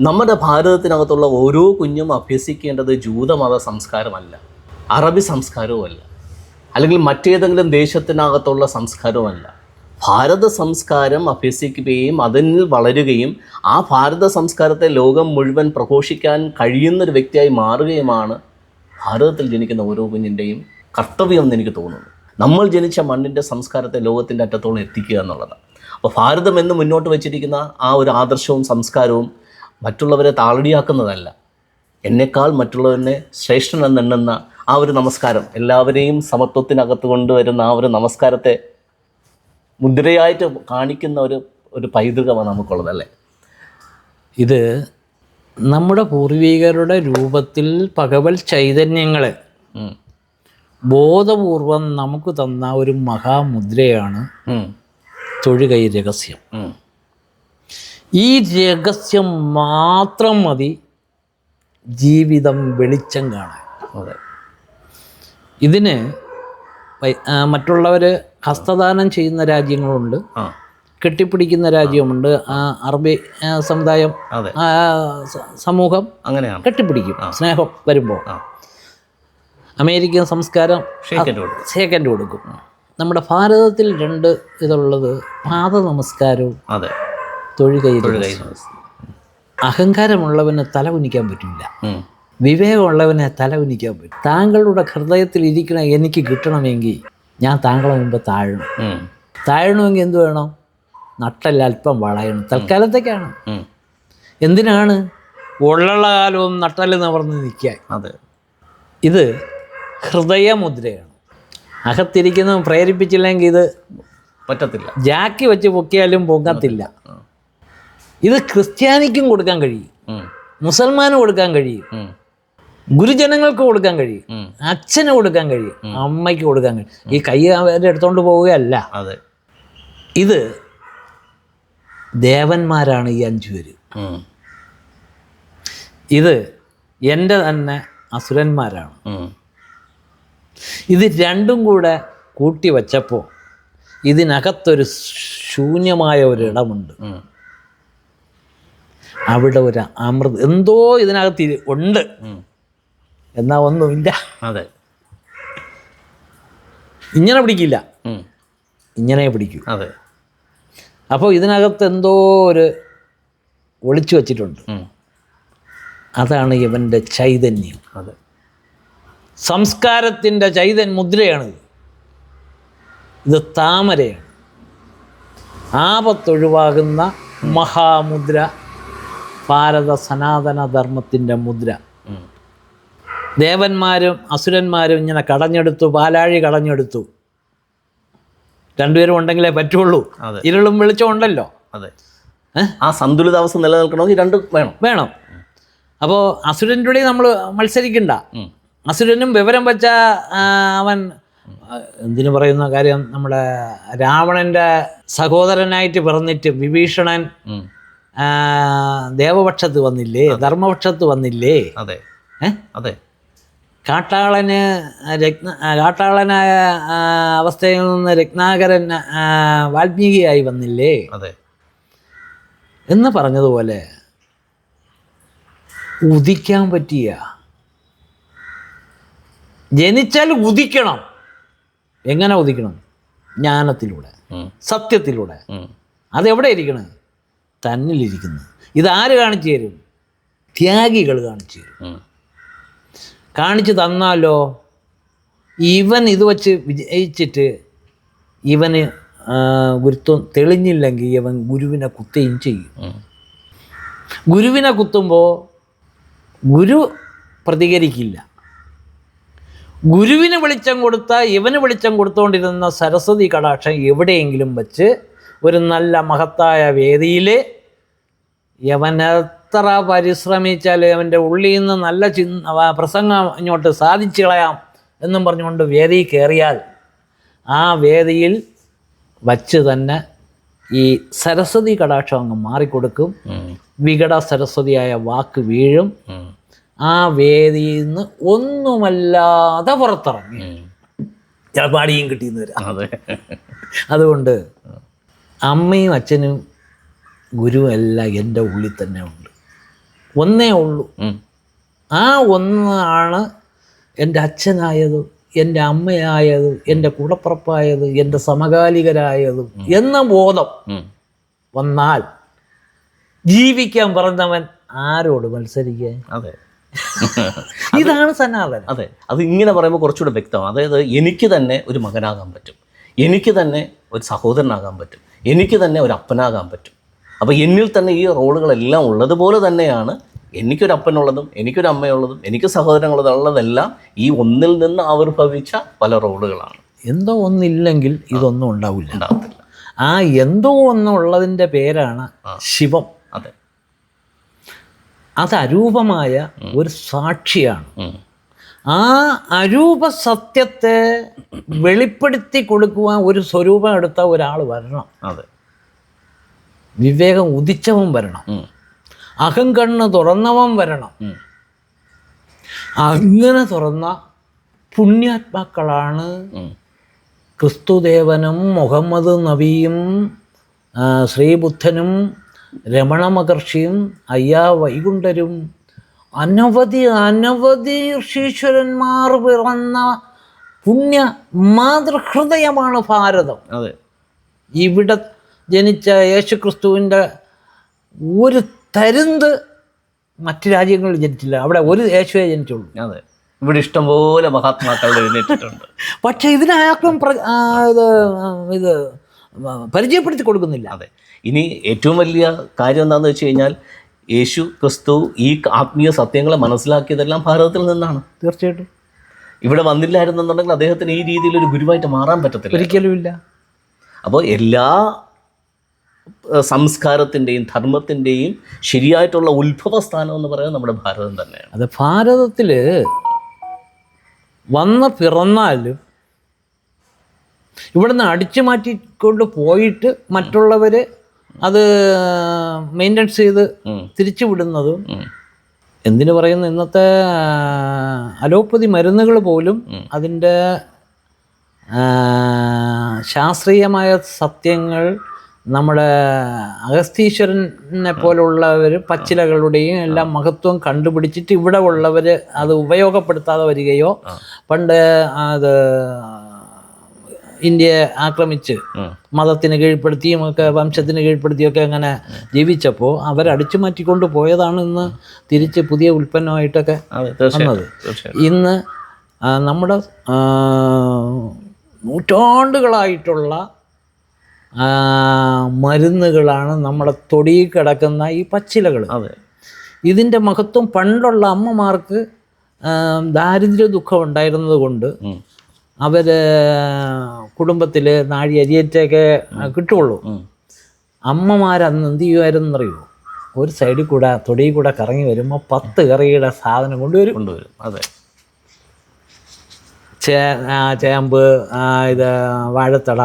നമ്മുടെ ഭാരതത്തിനകത്തുള്ള ഓരോ കുഞ്ഞും അഭ്യസിക്കേണ്ടത് ജൂതമത സംസ്കാരമല്ല. അറബി സംസ്കാരവുമല്ല. അല്ലെങ്കിൽ മറ്റേതെങ്കിലും ദേശത്തിനകത്തുള്ള സംസ്കാരവുമല്ല. ഭാരത സംസ്കാരം അഭ്യസിക്കുകയും അതിൽ വളരുകയും ആ ഭാരത സംസ്കാരത്തെ ലോകം മുഴുവൻ പ്രഘോഷിക്കാൻ കഴിയുന്നൊരു വ്യക്തിയായി മാറുകയുമാണ് ഭാരതത്തിൽ ജനിക്കുന്ന ഓരോ കുഞ്ഞിന്റെയും കർത്തവ്യം എന്ന് എനിക്ക് തോന്നുന്നു. നമ്മൾ ജനിച്ച മണ്ണിന്റെ സംസ്കാരത്തെ ലോകത്തിന്റെ അറ്റത്തോളം എത്തിക്കുക എന്നുള്ളതാണ്. അപ്പോൾ ഭാരതം എന്ന് മുന്നോട്ട് വച്ചിരിക്കുന്ന ആ ഒരു ആദർശവും സംസ്കാരവും മറ്റുള്ളവരെ താളടിയാക്കുന്നതല്ല എന്നെക്കാൾ മറ്റുള്ളവരെ ശ്രേഷ്ഠനെന്നെണ്ണുന്ന ആ ഒരു നമസ്കാരം എല്ലാവരെയും സമത്വത്തിനകത്ത് കൊണ്ടുവരുന്ന ആ ഒരു നമസ്കാരത്തെ മുദ്രയായിട്ട് കാണിക്കുന്ന ഒരു ഒരു പൈതൃകമാണ് നമുക്കുള്ളത് അല്ലേ ഇത് നമ്മുടെ പൂർവികരുടെ രൂപത്തിൽ പകവൽ ചൈതന്യങ്ങളെ ബോധപൂർവം നമുക്ക് തന്ന ഒരു മഹാമുദ്രയാണ്. തൊഴുകൈ രഹസ്യം. ഈ രഹസ്യം മാത്രം മതി ജീവിതം വെളിച്ചം കാണാൻ. അതെ. ഇതിന് മറ്റുള്ളവർ ഹസ്തദാനം ചെയ്യുന്ന രാജ്യങ്ങളുണ്ട്. കെട്ടിപ്പിടിക്കുന്ന രാജ്യമുണ്ട്. ആ, അറബി സമുദായം സമൂഹം അങ്ങനെയാണ്. കെട്ടിപ്പിടിക്കും. സ്നേഹം വരുമ്പോൾ. അമേരിക്കൻ സംസ്കാരം സേക്കൻഡ് കൊടുക്കും. സെക്കൻഡ് കൊടുക്കും. നമ്മുടെ ഭാരതത്തിൽ രണ്ട് ഇതുള്ളത്. പാദ നമസ്കാരവും അതെ. തൊഴുകൈ അഹങ്കാരമുള്ളവന് തല കുനിക്കാൻ പറ്റില്ല. വിവേകമുള്ളവനെ തല കുനിക്കാൻ പറ്റും താങ്കളുടെ ഹൃദയത്തിൽ ഇരിക്കണ എനിക്ക് കിട്ടണമെങ്കിൽ ഞാൻ താങ്കളെ മുമ്പ് താഴണം. താഴണമെങ്കിൽ എന്ത് വേണം? നട്ടല്ല അല്പം വളയണം. തൽക്കാലത്തേക്കാണ്. എന്തിനാണ്? ഉള്ള കാലവും നട്ടൽ നിവർന്ന് നിൽക്കാൻ. അതെ. ഇത് ഹൃദയമുദ്രയാണ്. അകത്തിരിക്കുന്നവൻ പ്രേരിപ്പിച്ചില്ലെങ്കിൽ ഇത് പറ്റത്തില്ല. ജാക്കി വെച്ച് പൊക്കിയാലും പൊങ്ങത്തില്ല. ഇത് ക്രിസ്ത്യാനിക്കും കൊടുക്കാൻ കഴിയും. മുസൽമാന് കൊടുക്കാൻ കഴിയും. ഗുരുജനങ്ങൾക്ക് കൊടുക്കാൻ കഴിയും. അച്ഛന് കൊടുക്കാൻ കഴിയും. അമ്മയ്ക്ക് കൊടുക്കാൻ കഴിയും. ഈ കൈ അവരുടെ എടുത്തോണ്ട് പോവുകയല്ല. അതെ. ഇത് ദേവന്മാരാണ് ഈ അഞ്ചു പേര്. ഇത് എന്റെ തന്നെ അസുരന്മാരാണ്. ഇത് രണ്ടും കൂടെ കൂട്ടി വച്ചപ്പോൾ ഇതിനകത്തൊരു ശൂന്യമായ ഒരു ഇടമുണ്ട്. അവിടെ ഒരു അമൃത് എന്തോ ഇതിനകത്ത് ഉണ്ട്. എന്നാ ഒന്നുമില്ല. അതെ. ഇങ്ങനെ പിടിക്കില്ല. ഇങ്ങനെ പിടിക്കൂ. അതെ. അപ്പോൾ ഇതിനകത്ത് എന്തോ ഒരു ഒളിച്ചു വച്ചിട്ടുണ്ട്. അതാണ് ഇവന്റെ ചൈതന്യം. അതെ. സംസ്കാരത്തിന്റെ ചൈതന്യ മുദ്രയാണിത്. ഇത് താമരയാണ്. ആപത്തൊഴിവാകുന്ന മഹാമുദ്ര ഭാരത സനാതന ധർമ്മത്തിന്റെ മുദ്ര. ദേവന്മാരും അസുരന്മാരും ഇങ്ങനെ കടഞ്ഞെടുത്തു പാലാഴി കടഞ്ഞെടുത്തു രണ്ടുപേരും ഉണ്ടെങ്കിലേ പറ്റുള്ളൂ. ഇരുളും വെളിച്ചം ഉണ്ടല്ലോ അതെ? ആ സന്തുലിതാവസ്ഥ നിലനിൽക്കണമെങ്കിൽ രണ്ടും വേണം വേണം അപ്പോൾ അസുരന്റെ നമ്മൾ മത്സരിക്കണ്ട. അസുരനും വിവരം വെച്ച അവൻ എന്തിനു പറയുന്ന കാര്യം നമ്മുടെ രാവണന്റെ സഹോദരനായിട്ട് പിറന്നിട്ട് വിഭീഷണൻ ദേവപക്ഷത്ത് വന്നില്ലേ? ധർമ്മപക്ഷത്ത് വന്നില്ലേ? അതെ. അതെ. കാട്ടാളന് രത്ന കാട്ടാളനായ അവസ്ഥയിൽ നിന്ന് രത്നാകരൻ വാൽമീകിയായി വന്നില്ലേ? അതെ. എന്ന് പറഞ്ഞതുപോലെ ഉദിക്കാൻ പറ്റിയ ജനിച്ചാൽ ഉദിക്കണം. എങ്ങനെ ഉദിക്കണം? ജ്ഞാനത്തിലൂടെ സത്യത്തിലൂടെ. അതെവിടെ ഇരിക്കണം? തന്നിലിരിക്കുന്നു ഇതാര് കാണിച്ചു തരും? ത്യാഗികൾ കാണിച്ചു തരും. കാണിച്ചു തന്നാലോ? ഇവൻ ഇത് വച്ച് വിജയിച്ചിട്ട് ഇവന് ഗുരുത്വം തെളിഞ്ഞില്ലെങ്കിൽ ഇവൻ ഗുരുവിനെ കുത്തുകയും ചെയ്യും. ഗുരുവിനെ കുത്തുമ്പോൾ ഗുരു പ്രതികരിക്കില്ല. ഗുരുവിന് വെളിച്ചം കൊടുത്ത ഇവന് വെളിച്ചം കൊടുത്തുകൊണ്ടിരുന്ന സരസ്വതി കടാക്ഷം എവിടെയെങ്കിലും വച്ച് ഒരു നല്ല മഹത്തായ വേദിയിൽ യവൻ എത്ര പരിശ്രമിച്ചാലും അവന്റെ ഉള്ളിൽ നിന്ന് നല്ല ചിന്ത പ്രസംഗം ഇങ്ങോട്ട് സാധിച്ചു കളയാം എന്നും പറഞ്ഞുകൊണ്ട് വേദി കയറിയാൽ ആ വേദിയിൽ വച്ച് തന്നെ ഈ സരസ്വതി കടാക്ഷം അങ്ങ് മാറിക്കൊടുക്കും. വികട സരസ്വതിയായ വാക്ക് വീഴും. ആ വേദിയിൽ നിന്ന് ഒന്നുമല്ലാതെ പുറത്തിറങ്ങി. ചിലപ്പോൾ അടിയും കിട്ടിയെന്ന് വരാം. അതെ. അതുകൊണ്ട് അമ്മയും അച്ഛനും ഗുരുവും എല്ലാം എന്റെ ഉള്ളിൽ തന്നെ ഉണ്ട്. ഒന്നേ ഉള്ളൂ. ആ ഒന്നാണ് എന്റെ അച്ഛനായത് എന്റെ അമ്മയായത് എന്റെ കൂടപ്പുറപ്പായതും എന്റെ സമകാലികരായത് എന്ന ബോധം വന്നാൽ ജീവിക്കാൻ പറഞ്ഞവൻ ആരോട് മത്സരിക്കാൻ അതെ. ഇതാണ് സന്നാഥൻ അതെ. അത് ഇങ്ങനെ പറയുമ്പോൾ കുറച്ചുകൂടെ വ്യക്തമാണ്. അതായത് എനിക്ക് തന്നെ ഒരു മകനാകാൻ പറ്റും. എനിക്ക് തന്നെ ഒരു സഹോദരനാകാൻ പറ്റും. എനിക്ക് തന്നെ ഒരു അപ്പനാകാൻ പറ്റും. അപ്പോൾ എന്നിൽ തന്നെ ഈ റോളുകളെല്ലാം ഉള്ളതുപോലെ തന്നെയാണ് എനിക്കൊരു അപ്പനുള്ളതും എനിക്കൊരു അമ്മയുള്ളതും എനിക്ക് സഹോദരങ്ങളുള്ളതെല്ലാം ഈ ഒന്നിൽ നിന്ന് ആവിർഭവിച്ച പല റോളുകളാണ്. എന്തോ ഒന്നില്ലെങ്കിൽ ഇതൊന്നും ഉണ്ടാവില്ല. ഉണ്ടാകത്തില്ല. ആ എന്തോ ഒന്നുള്ളതിന്റെ പേരാണ് ശിവം. അതെ. അത് അരൂപമായ ഒരു സാക്ഷിയാണ്. ആ അരൂപ സത്യത്തെ വെളിപ്പെടുത്തി കൊടുക്കുവാൻ ഒരു സ്വരൂപം എടുത്ത ഒരാൾ വരണം. അതെ. വിവേകം ഉദിച്ചവൻ വരണം. അഹം കണ്ണ് തുറന്നവൻ വരണം. അങ്ങനെ തുറന്ന പുണ്യാത്മാക്കളാണ്. ക്രിസ്തുദേവനും മുഹമ്മദ് നബിയും ശ്രീബുദ്ധനും രമണ മഹർഷിയും അയ്യാ വൈകുണ്ഠരും അനവധി അനവധി ഋഷീശ്വരന്മാർ പിറന്ന പുണ്യ മാതൃഹൃദയമാണ് ഭാരതം. അതെ. ഇവിടെ ജനിച്ച യേശുക്രിസ്തുവിന്റെ ഒരു തരുന്ത് മറ്റു രാജ്യങ്ങളിൽ ജനിച്ചില്ല. അവിടെ ഒരു യേശുവേ ജനിച്ചുള്ളൂ. അതെ. ഇവിടെ ഇഷ്ടംപോലെ മഹാത്മാക്കൾ എഴുന്നേറ്റിട്ടുണ്ട്. പക്ഷേ ഇതിനാർക്കും ഇത് ഇത് പരിചയപ്പെടുത്തി കൊടുക്കുന്നില്ല. അതെ. ഇനി ഏറ്റവും വലിയ കാര്യം എന്താണെന്ന് വെച്ച് കഴിഞ്ഞാൽ യേശു ക്രിസ്തു ഈ ആത്മീയ സത്യങ്ങളെ മനസ്സിലാക്കിയതെല്ലാം ഭാരതത്തിൽ നിന്നാണ്. തീർച്ചയായിട്ടും. ഇവിടെ വന്നില്ലായിരുന്നെന്നുണ്ടെങ്കിൽ അദ്ദേഹത്തിന് ഈ രീതിയിൽ ഒരു ഗുരുവായിട്ട് മാറാൻ പറ്റത്തില്ല ഒരിക്കലും ഇല്ല അപ്പോൾ എല്ലാ സംസ്കാരത്തിന്റെയും ധർമ്മത്തിന്റെയും ശരിയായിട്ടുള്ള ഉത്ഭവ സ്ഥാനം എന്ന് പറയുന്നത് നമ്മുടെ ഭാരതം തന്നെയാണ്. അത് ഭാരതത്തിൽ വന്ന് പിറന്നാലും ഇവിടുന്ന് അടിച്ചു മാറ്റിക്കൊണ്ട് പോയിട്ട് മറ്റുള്ളവർ അത് മെയിന്റനൻസ് ചെയ്ത്. തിരിച്ചു വിടുന്നതും എന്തിനു പറയുന്ന ഇന്നത്തെ അലോപ്പതി മരുന്നുകൾ പോലും അതിന്റെ ശാസ്ത്രീയമായ സത്യങ്ങൾ നമ്മുടെ അഗസ്തീശ്വരനെ പോലുള്ളവർ പച്ചിലകളുടെയും എല്ലാം മഹത്വം കണ്ടുപിടിച്ചിട്ട് ഇവിടെ ഉള്ളവർ അത് ഉപയോഗപ്പെടുത്താതെ വരികയോ പണ്ട് അത് ഇന്ത്യയെ ആക്രമിച്ച്. മതത്തിന് കീഴ്പ്പെടുത്തിയും ഒക്കെ വംശത്തിന് കീഴ്പ്പെടുത്തിയും ഒക്കെ അങ്ങനെ ജീവിച്ചപ്പോൾ അവരടിച്ചു മാറ്റിക്കൊണ്ട് പോയതാണ് ഇന്ന് തിരിച്ച് പുതിയ ഉൽപ്പന്നമായിട്ടൊക്കെ വന്നത്. ഇന്ന് നമ്മുടെ നൂറ്റാണ്ടുകളായിട്ടുള്ള മരുന്നുകളാണ് നമ്മുടെ തൊടിയിൽ കിടക്കുന്ന ഈ പച്ചിലകൾ. അതെ. ഇതിന്റെ മഹത്വം പണ്ടുള്ള അമ്മമാർക്ക് ദാരിദ്ര്യ ദുഃഖം ഉണ്ടായിരുന്നത് കൊണ്ട്. അവർ കുടുംബത്തിൽ നാഴി അരിയറ്റൊക്കെ കിട്ടുള്ളൂ. അമ്മമാരന്ന് എന്ത് ചെയ്യുമായിരുന്നു അറിയോ ഒരു സൈഡിൽ കൂടെ തൊടിയിൽ കൂടെ കറങ്ങി വരുമ്പോൾ പത്ത് കറിയുടെ സാധനം കൊണ്ടുവരും. കൊണ്ടുവരും. അതെ. ചേ ചേമ്പ് ഇത് വാഴത്തട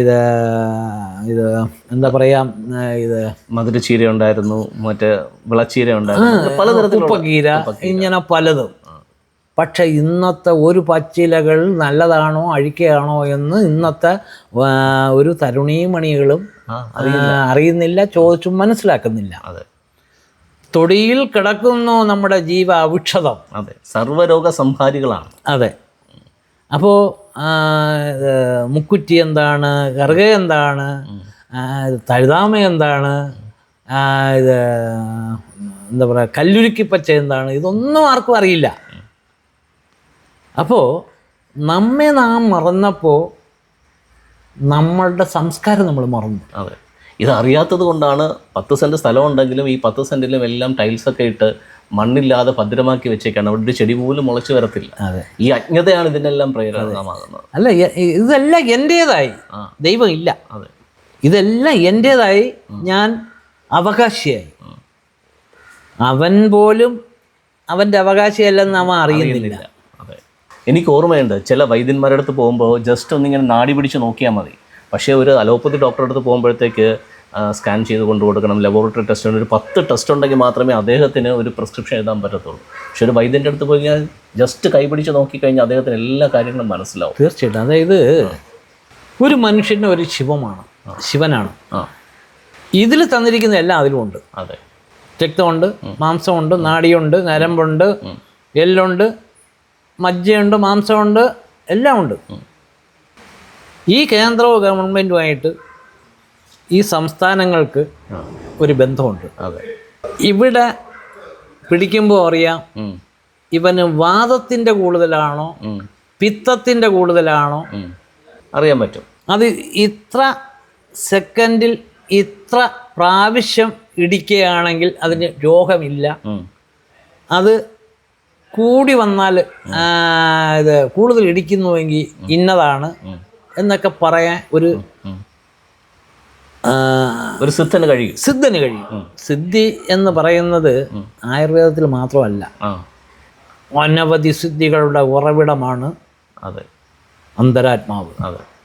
ഇത് ഇത് എന്താ പറയാ ഇത്. മധുരച്ചീര ഉണ്ടായിരുന്നു മറ്റേ വിളച്ചീര ഉണ്ടായിരുന്നു പലതരത്തിലുള്ള ഉപ്പക്കീര ഇങ്ങനെ പലതും. പക്ഷെ ഇന്നത്തെ ഒരു പച്ചിലകൾ നല്ലതാണോ അഴിക്കയാണോ എന്ന് ഇന്നത്തെ ഒരു തരുണീമണികളും അറിയുന്നില്ല ചോദിച്ചും മനസ്സിലാക്കുന്നില്ല. അതെ. തൊടിയിൽ കിടക്കുന്നു നമ്മുടെ ജീവ അവിക്ഷതം അതെ. സർവരോഗ സംഹാരികളാണ് അതെ. അപ്പോൾ മുക്കുറ്റി എന്താണ് കറുക എന്താണ് തഴുതാമ എന്താണ് ഇത് എന്താ പറയുക കല്ലുരുക്കിപ്പച്ച എന്താണ് ഇതൊന്നും ആർക്കും അറിയില്ല. അപ്പോൾ നമ്മെ നാം മറന്നപ്പോൾ നമ്മളുടെ സംസ്കാരം നമ്മൾ മറന്നു. അതെ. ഇത് അറിയാത്തത് കൊണ്ടാണ് പത്ത് സെന്റ് സ്ഥലം ഉണ്ടെങ്കിലും ഈ പത്ത് സെന്റിലും എല്ലാം ടൈൽസൊക്കെ ഇട്ട് മണ്ണില്ലാതെ ഭദ്രമാക്കി വെച്ചേക്കാണ്. അവിടെ ഒരു ചെടി പോലും മുളച്ചു വരത്തില്ല. അതെ. ഈ അജ്ഞതയാണ് ഇതിനെല്ലാം പ്രേരണമാകുന്നത്. അല്ല ഇതെല്ലാം എന്റേതായി. ദൈവം ഇല്ല ഇതെല്ലാം എന്റേതായി ഞാൻ അവകാശിയായി. അവൻ പോലും അവന്റെ അവകാശിയല്ലെന്ന് നമ്മ അറിയുന്നില്ല. എനിക്ക് ഓർമ്മയുണ്ട് ചില വൈദ്യന്മാരുടെ അടുത്ത് പോകുമ്പോൾ ജസ്റ്റ് ഒന്നിങ്ങനെ നാടി പിടിച്ച് നോക്കിയാൽ മതി. പക്ഷേ ഒരു അലോപ്പതി ഡോക്ടറെ അടുത്ത് പോകുമ്പോഴത്തേക്ക് സ്കാൻ ചെയ്ത് കൊണ്ടു കൊടുക്കണം. ലബോറട്ടറി ടെസ്റ്റ് ഒരു പത്ത് ടെസ്റ്റ് ഉണ്ടെങ്കിൽ മാത്രമേ അദ്ദേഹത്തിന് ഒരു പ്രിസ്ക്രിപ്ഷൻ എഴുതാൻ പറ്റത്തുള്ളൂ. പക്ഷെ ഒരു വൈദ്യന്റെ അടുത്ത് പോയി കഴിഞ്ഞാൽ ജസ്റ്റ് കൈപിടിച്ച് നോക്കിക്കഴിഞ്ഞാൽ അദ്ദേഹത്തിന് എല്ലാ കാര്യങ്ങളും മനസ്സിലാവും. തീർച്ചയായിട്ടും. അതായത് ഒരു മനുഷ്യന് ഒരു ശിവമാണ്. ശിവനാണ്. ഇതിൽ തന്നിരിക്കുന്ന എല്ലാം അതിലുമുണ്ട്. അതെ. രക്തമുണ്ട് മാംസമുണ്ട് നാടിയുണ്ട് നരമ്പുണ്ട് എല്ലുണ്ട് മജ്ജയുണ്ട് മാംസമുണ്ട് എല്ലാം ഉണ്ട് ഈ കേന്ദ്ര ഗവൺമെന്റുമായിട്ട് ഈ സംസ്ഥാനങ്ങൾക്ക് ഒരു ബന്ധമുണ്ട്. അതെ. ഇവിടെ പിടിക്കുമ്പോൾ അറിയാം ഇവന് വാദത്തിന്റെ കൂടുതലാണോ പിത്തത്തിന്റെ കൂടുതലാണോ? അറിയാൻ പറ്റും. അത് ഇത്ര സെക്കൻഡിൽ ഇത്ര പ്രാവശ്യം ഇടിക്കുകയാണെങ്കിൽ അതിന് രോഗമില്ല. അത് കൂടി വന്നാൽ ഇത് കൂടുതൽ ഇടിക്കുന്നുവെങ്കിൽ ഇന്നതാണ് എന്നൊക്കെ പറയാൻ ഒരു ഒരു സിദ്ധന് കഴിയും. സിദ്ധന് കഴിയും. സിദ്ധി എന്ന് പറയുന്നത് ആയുർവേദത്തിൽ മാത്രമല്ല. അനവധി സിദ്ധികളുടെ ഉറവിടമാണ് അതെ. അന്തരാത്മാവ്. അതെ.